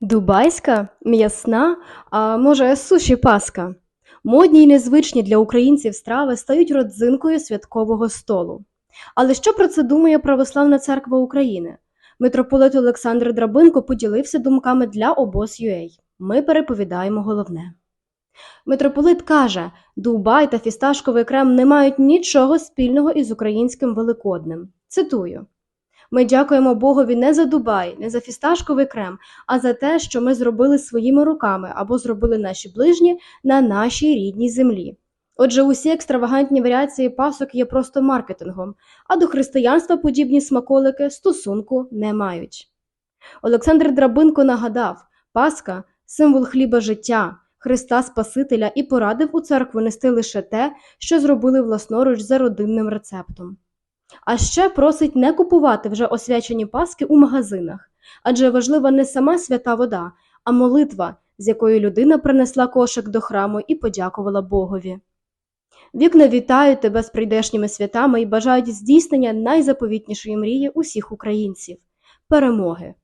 Дубайська, м'ясна, а може суші паска. Модні й незвичні для українців страви стають родзинкою святкового столу. Але що про це думає Православна церква України? Митрополит Олександр Драбинко поділився думками для обоз.ua. Ми переповідаємо головне. Митрополит каже, Дубай та фісташковий крем не мають нічого спільного із українським Великоднем. Цитую: Ми дякуємо Богові не за Дубай, не за фісташковий крем, а за те, що ми зробили своїми руками або зробили наші ближні на нашій рідній землі. Отже, усі екстравагантні варіації пасок є просто маркетингом, а до християнства подібні смаколики стосунку не мають. Олександр Драбинко нагадав, Пасха символ хліба життя, Христа Спасителя і порадив у церкву нести лише те, що зробили власноруч за родинним рецептом. А ще просить не купувати вже освячені паски у магазинах, адже важлива не сама свята вода, а молитва, з якою людина принесла кошик до храму і подякувала Богові. Вікна вітають тебе з прийдешніми святами і бажають здійснення найзаповітнішої мрії усіх українців перемоги.